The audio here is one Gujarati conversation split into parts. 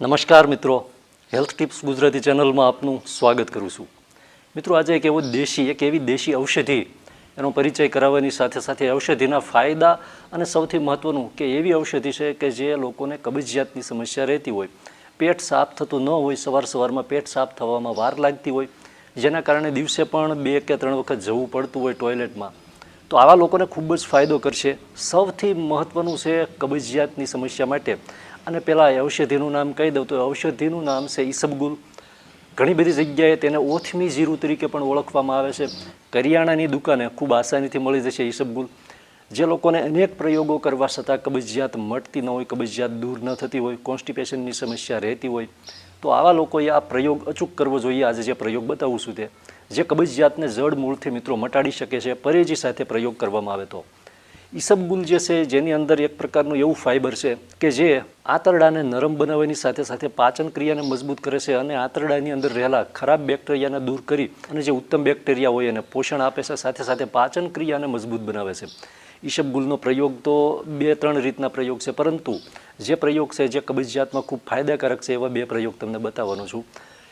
નમસ્કાર મિત્રો. હેલ્થ ટિપ્સ ગુજરાતી ચેનલમાં આપનું સ્વાગત કરું છું. મિત્રો, આજે એક એવો દેશી, એક એવી દેશી ઔષધિ, એનો પરિચય કરાવવાની સાથે સાથે ઔષધિના ફાયદા અને સૌથી મહત્ત્વનું કે એવી ઔષધિ છે કે જે લોકોને કબજિયાતની સમસ્યા રહેતી હોય. પેટ સાફ થતું ન હોય, સવાર સવારમાં પેટ સાફ થવામાં વાર લાગતી હોય. જેના કારણે દિવસે પણ બે કે ત્રણ વખત જવું પડતું હોય ટોયલેટમાં. તો આવા લોકોને ખૂબ જ ફાયદો કરશે. સૌથી મહત્ત્વનું છે કબજિયાતની સમસ્યા માટે. અને પહેલાં ઔષધિનું નામ કહી દઉં તો ઔષધિનું નામ છે ઈસબગુલ. ઘણી બધી જગ્યાએ તેને ઓથમી જીરું તરીકે પણ ઓળખવામાં આવે છે. કરિયાણાની દુકાને ખૂબ આસાનીથી મળી જશે ઈસબગુલ. જે લોકોને અનેક પ્રયોગો કરવા છતાં કબજિયાત મટતી ન હોય, કબજિયાત દૂર ન થતી હોય, કોન્સ્ટિપેશનની સમસ્યા રહેતી હોય, તો આવા લોકોએ આ પ્રયોગ અચૂક કરવો જોઈએ. આજે જે પ્રયોગ બતાવું છું તે. જે કબજિયાતને જડ મૂળથી મિત્રો મટાડી શકે છે, પરેજી સાથે પ્રયોગ કરવામાં આવે તો. ઈસબગુલ જે છે, જેની અંદર એક પ્રકારનું એવું ફાઇબર છે કે જે આંતરડાને નરમ બનાવવાની સાથે સાથે પાચન ક્રિયાને મજબૂત કરે છે અને આંતરડાની અંદર રહેલા ખરાબ બેક્ટેરિયાને દૂર કરી અને જે ઉત્તમ બેક્ટેરિયા હોય એને પોષણ આપે છે, સાથે સાથે પાચન ક્રિયાને મજબૂત બનાવે છે. ઈસબગુલનો પ્રયોગ તો બે ત્રણ રીતના પ્રયોગ છે, પરંતુ જે પ્રયોગ છે જે કબજિયાતમાં ખૂબ ફાયદાકારક છે એવા બે પ્રયોગ તમને બતાવવાનો છું.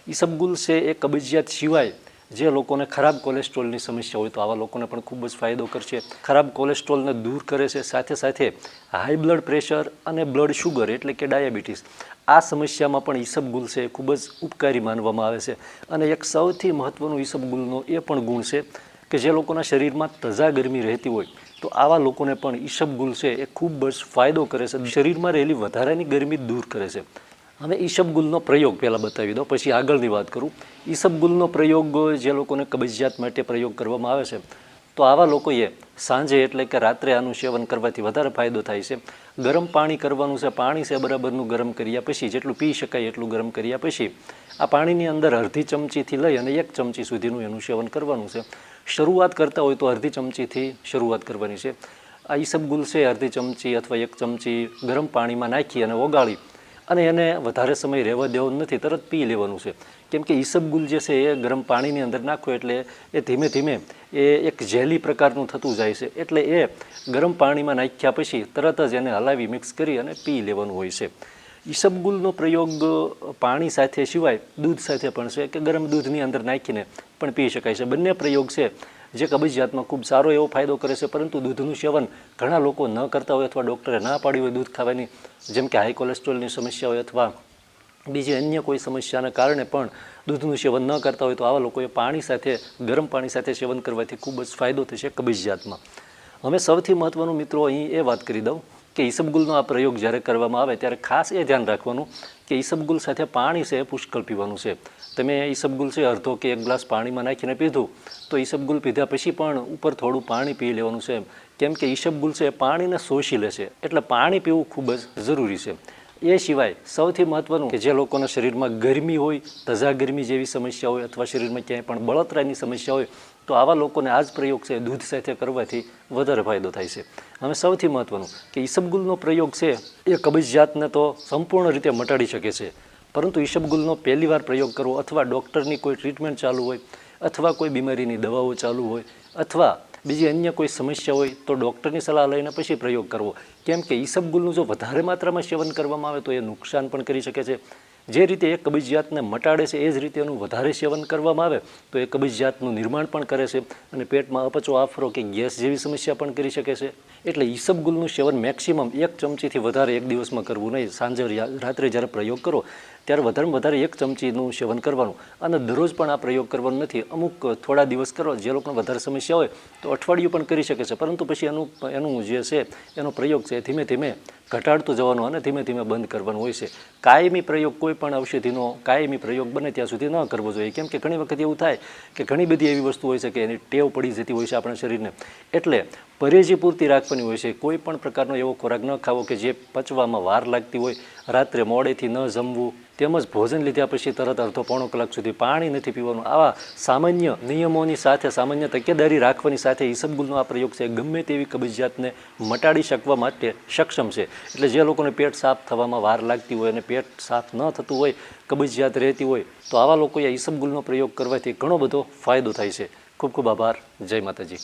ઈસબગુલ છે, એ કબજિયાત સિવાય જે લોકોને ખરાબ કોલેસ્ટ્રોલની સમસ્યા હોય તો આવા લોકોને પણ ખૂબ જ ફાયદો કરશે. ખરાબ કોલેસ્ટ્રોલને દૂર કરે છે. સાથે સાથે હાઈ બ્લડ પ્રેશર અને બ્લડ શુગર એટલે કે ડાયાબિટીસ આ સમસ્યામાં પણ ઈસબગુલ છે ખૂબ જ ઉપકારી માનવામાં આવે છે. અને એક સૌથી મહત્ત્વનું ઈસબગુલનો એ પણ ગુણ છે કે જે લોકોના શરીરમાં તજા ગરમી રહેતી હોય તો આવા લોકોને પણ ઈસબગુલ છે એ ખૂબ જ ફાયદો કરે છે. શરીરમાં રહેલી વધારાની ગરમી દૂર કરે છે. હવે ઈશબગુલનો પ્રયોગ પહેલાં બતાવી દો પછી આગળની વાત કરું. ઈશબગુલનો પ્રયોગ જે લોકોને કબજિયાત માટે પ્રયોગ કરવામાં આવે છે, તો આવા લોકોએ સાંજે એટલે કે રાત્રે આનું સેવન કરવાથી વધારે ફાયદો થાય છે. ગરમ પાણી કરવાનું છે, પાણી છે બરાબરનું ગરમ કર્યા પછી, જેટલું પી શકાય એટલું ગરમ કર્યા પછી, આ પાણીની અંદર અડધી ચમચીથી લઈ અને એક ચમચી સુધીનું એનું સેવન કરવાનું છે. શરૂઆત કરતા હોય તો અડધી ચમચીથી શરૂઆત કરવાની છે. આ ઈસબગુલ છે, અડધી ચમચી અથવા એક ચમચી ગરમ પાણીમાં નાખી અને ઓગાળી અને એને વધારે સમય રહેવા દેવો નથી, તરત પી લેવાનું છે. કેમ કે ઈસબગુલ જે છે એ ગરમ પાણીની અંદર નાખો એટલે એ ધીમે ધીમે એ એક જેલી પ્રકારનું થતું જાય છે. એટલે એ ગરમ પાણીમાં નાખ્યા પછી તરત જ એને હલાવી મિક્સ કરી અને પી લેવાનું હોય છે. ઈસબગુલનો પ્રયોગ પાણી સાથે સિવાય દૂધ સાથે પણ છે, કે ગરમ દૂધની અંદર નાખીને પણ પી શકાય છે. બંને પ્રયોગ છે. જે કબજિયાતમાં ખૂબ સારો એવો ફાયદો કરે છે, પરંતુ દૂધનું સેવન ઘણા લોકો ન કરતા હોય અથવા ડૉક્ટરે ના પાડી હોય દૂધ ખાવાની, જેમ કે હાઈ કોલેસ્ટ્રોલની સમસ્યા હોય અથવા બીજી અન્ય કોઈ સમસ્યાના કારણે પણ દૂધનું સેવન ન કરતા હોય, તો આવા લોકોએ પાણી સાથે, ગરમ પાણી સાથે સેવન કરવાથી ખૂબ જ ફાયદો થશે કબજિયાતમાં. અમે સૌથી મહત્ત્વનું મિત્રો અહીં એ વાત કરી દઉં કે ઈસબગુલનો આ પ્રયોગ જ્યારે કરવામાં આવે ત્યારે ખાસ એ ધ્યાન રાખવાનું કે ઈસબગુલ સાથે પાણી છે એ પુષ્કળ પીવાનું છે. તમે ઈસબગુલ છે, અડધો કે એક ગ્લાસ પાણીમાં નાખીને પીધું, તો ઈસબગુલ પીધા પછી પણ ઉપર થોડું પાણી પી લેવાનું છે કેમ કે ઈસબગુલ છે પાણીને શોષી લે છે, એટલે પાણી પીવું ખૂબ જ જરૂરી છે. એ સિવાય સૌથી મહત્ત્વનું કે જે લોકોના શરીરમાં ગરમી હોય તજા ગરમી જેવી સમસ્યા હોય અથવા શરીરમાં ક્યાંય પણ બળતરાની સમસ્યા હોય તો આવા લોકોને આ જ પ્રયોગ છે, દૂધ સાથે કરવાથી વધારે ફાયદો થાય છે. હવે સૌથી મહત્ત્વનું કે ઈસબગુલનો પ્રયોગ છે, એ કબજિયાતને તો સંપૂર્ણ રીતે મટાડી શકે છે. પરંતુ ઈસબગુલનો પહેલી વાર પ્રયોગ કરવો અથવા ડૉક્ટરની કોઈ ટ્રીટમેન્ટ ચાલુ હોય અથવા કોઈ બીમારીની દવાઓ ચાલુ હોય અથવા બીજી અન્ય કોઈ સમસ્યા હોય તો ડૉક્ટરની સલાહ લઈને પછી પ્રયોગ કરવો. કેમ કે ઈસબગુલનું જો વધારે માત્રામાં સેવન કરવામાં આવે તો એ નુકસાન પણ કરી શકે છે. જે રીતે એ કબજિયાતને મટાડે છે, એ જ રીતે એનું વધારે સેવન કરવામાં આવે, તો એ કબજિયાતનું નિર્માણ પણ કરે છે અને પેટમાં અપચો, આફરો કે ગેસ જેવી સમસ્યા પણ કરી શકે છે. એટલે ઈસબગુલનું સેવન મેક્સિમમ એક ચમચીથી વધારે એક દિવસમાં કરવું નહીં. સાંજે રાત્રે જ્યારે પ્રયોગ કરો, ત્યારે વધારેમાં વધારે એક ચમચીનું સેવન કરવાનું. અને દરરોજ પણ આ પ્રયોગ કરવાનો નથી. અમુક થોડા દિવસ કરો, જે લોકોને વધારે સમસ્યા હોય, તો અઠવાડિયું પણ કરી શકે છે. પરંતુ પછી એનું એનું જે છે, એનો પ્રયોગ છે ધીમે ધીમે ઘટાડતું જવાનું અને ધીમે ધીમે બંધ કરવાનું હોય છે. કાયમી પ્રયોગ કોઈ પણ ઔષધિનો કાયમી પ્રયોગ બને ત્યાં સુધી ન કરવો જોઈએ. કેમ કે ઘણી વખત એવું થાય કે ઘણી બધી એવી વસ્તુ હોય છે કે એની ટેવ પડી જતી હોય છે આપણા શરીરને. એટલે પરેજી પૂરતી રાખવાની હોય છે. કોઈ પણ પ્રકારનો એવો ખોરાક ન ખાવો કે જે પચવામાં વાર લાગતી હોય, રાત્રે મોડેથી ન જમવું, તેમજ ભોજન લીધા પછી તરત અડધો પોણો કલાક સુધી પાણી નથી પીવાનું. આવા સામાન્ય નિયમોની સાથે, સામાન્ય તકેદારી રાખવાની સાથે ઈસબગુલનો આ પ્રયોગ છે. ગમે તેવી કબજિયાતને મટાડી શકવા માટે સક્ષમ છે. એટલે જે લોકોને પેટ સાફ થવામાં વાર લાગતી હોય અને પેટ સાફ ન થતું હોય, કબજિયાત રહેતી હોય, તો આવા લોકોએ ઈસબગુલનો પ્રયોગ કરવાથી ઘણો બધો ફાયદો થાય છે. ખૂબ ખૂબ આભાર. જય માતાજી.